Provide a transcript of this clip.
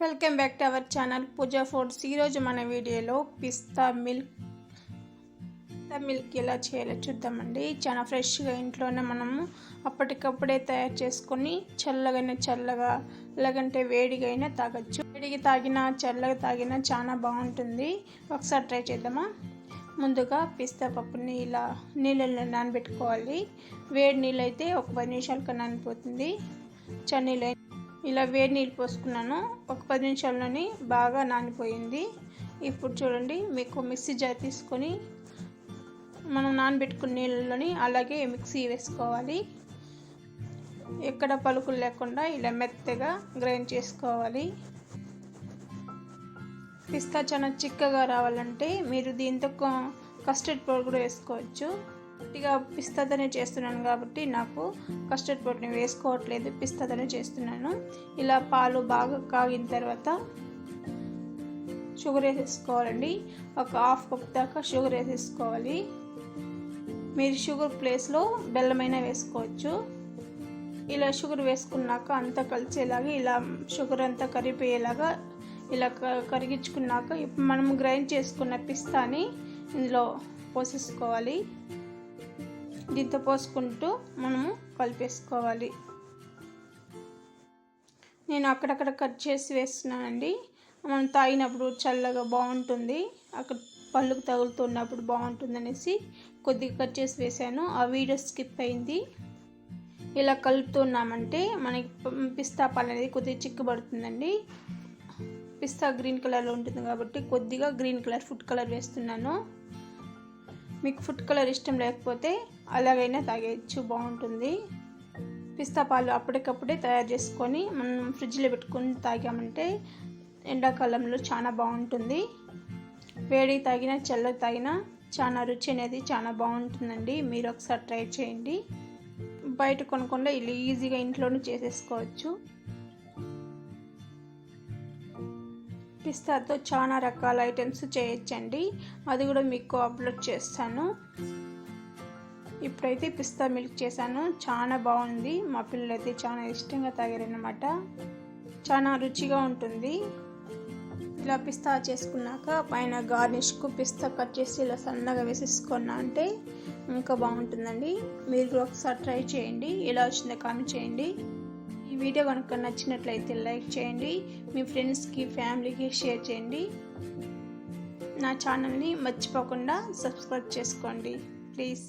Welcome back to our channel Pooja foods. ఈరోజు మన వీడియోలో పిస్తా మిల్క్ పిస్తా మిల్క్ ఎలా చేయాలో చూద్దామండి. చాలా ఫ్రెష్గా ఇంట్లోనే మనము అప్పటికప్పుడే తయారు చేసుకొని చల్లగానే చల్లగా లేదంటే వేడిగైనా తాగొచ్చు. వేడిగా తాగినా చల్లగా తాగినా చాలా బాగుంటుంది. ఒకసారి ట్రై చేద్దామా? ముందుగా పిస్తా పప్పుని ఇలా నీళ్ళల్లో నానబెట్టుకోవాలి. వేడి నీళ్ళు అయితే ఒక పది నిమిషాలకు నానిపోతుంది. చన్నీళ్ళు ఇలా వేడి నీళ్ళు పోసుకున్నాను. ఒక పది నిమిషాల్లోని బాగా నానిపోయింది. ఇప్పుడు చూడండి మీకు మిక్సీ జార్ తీసుకొని మనం నానబెట్టుకున్న నీళ్ళలోని అలాగే మిక్సీ వేసుకోవాలి. ఎక్కడ పలుకులు లేకుండా ఇలా మెత్తగా గ్రైండ్ చేసుకోవాలి. పిస్తా చాలా చిక్కగా రావాలంటే మీరు దీంతో కస్టర్డ్ పౌడర్ కూడా వేసుకోవచ్చు. గట్టిగా పిస్తాతోనే చేస్తున్నాను కాబట్టి నాకు కస్టర్డ్ పౌడర్ని వేసుకోవట్లేదు పిస్తాతోనే చేస్తున్నాను. ఇలా పాలు బాగా కాగిన తర్వాత షుగర్ వేసేసుకోవాలండి. ఒక హాఫ్ కప్ దాకా షుగర్ వేసేసుకోవాలి. మీరు షుగర్ ప్లేస్లో బెల్లమైనా వేసుకోవచ్చు. ఇలా షుగర్ వేసుకున్నాక అంతా కలిసేలాగా ఇలా షుగర్ అంతా కరిగిపోయేలాగా ఇలా కరిగించుకున్నాక ఇప్పుడు మనం గ్రైండ్ చేసుకున్న పిస్తాని ఇందులో పోసేసుకోవాలి. దీంతో పోసుకుంటూ మనము కలిపేసుకోవాలి. నేను అక్కడక్కడ కట్ చేసి వేస్తున్నానండి. మనం తాగినప్పుడు చల్లగా బాగుంటుంది. అక్కడ పళ్ళుకు తగులుతున్నప్పుడు బాగుంటుంది అనేసి కొద్దిగా కట్ చేసి వేసాను ఆ వీడియో స్కిప్ అయింది. ఇలా కలుపుతున్నామంటే మనకి పిస్తా పాలు అనేది కొద్దిగా చిక్కుబడుతుందండి. పిస్తా గ్రీన్ కలర్లో ఉంటుంది కాబట్టి కొద్దిగా గ్రీన్ కలర్ ఫుడ్ కలర్ వేస్తున్నాను. మీకు ఫుడ్ కలర్ ఇష్టం లేకపోతే అలాగైనా తాగేయచ్చు బాగుంటుంది. పిస్తా పాలు అప్పటికప్పుడే తయారు చేసుకొని మనం ఫ్రిడ్జ్లో పెట్టుకొని తాగామంటే ఎండాకాలంలో చాలా బాగుంటుంది. వేడి తాగినా చల్లగా తాగినా చాలా రుచి అనేది చాలా బాగుంటుందండి. మీరు ఒకసారి ట్రై చేయండి. బయట కొనకుండా ఇలా ఈజీగా ఇంట్లోనే చేసేసుకోవచ్చు. పిస్తాతో చాలా రకాల ఐటమ్స్ చేయొచ్చండి. అది కూడా మీకు అప్లోడ్ చేస్తాను. ఇప్పుడైతే పిస్తా మిల్క్ చేశాను. చాలా బాగుంది. మా పిల్లలు అయితే చాలా ఇష్టంగా తాగారనమాట చాలా రుచిగా ఉంటుంది. ఇలా పిస్తా చేసుకున్నాక పైన గార్నిష్కు పిస్తా కట్ చేసి ఇలా సన్నగా వేసేసుకున్నా అంటే ఇంకా బాగుంటుందండి. మీరు కూడా ఒకసారి ట్రై చేయండి. ఎలా వచ్చిందో కామెంట్ చేయండి. వీడియో కనుక నచ్చినట్లయితే లైక్ చేయండి మీ ఫ్రెండ్స్కి ఫ్యామిలీకి షేర్ చేయండి. నా ఛానల్ని మర్చిపోకుండా సబ్స్క్రైబ్ చేసుకోండి. ప్లీజ్.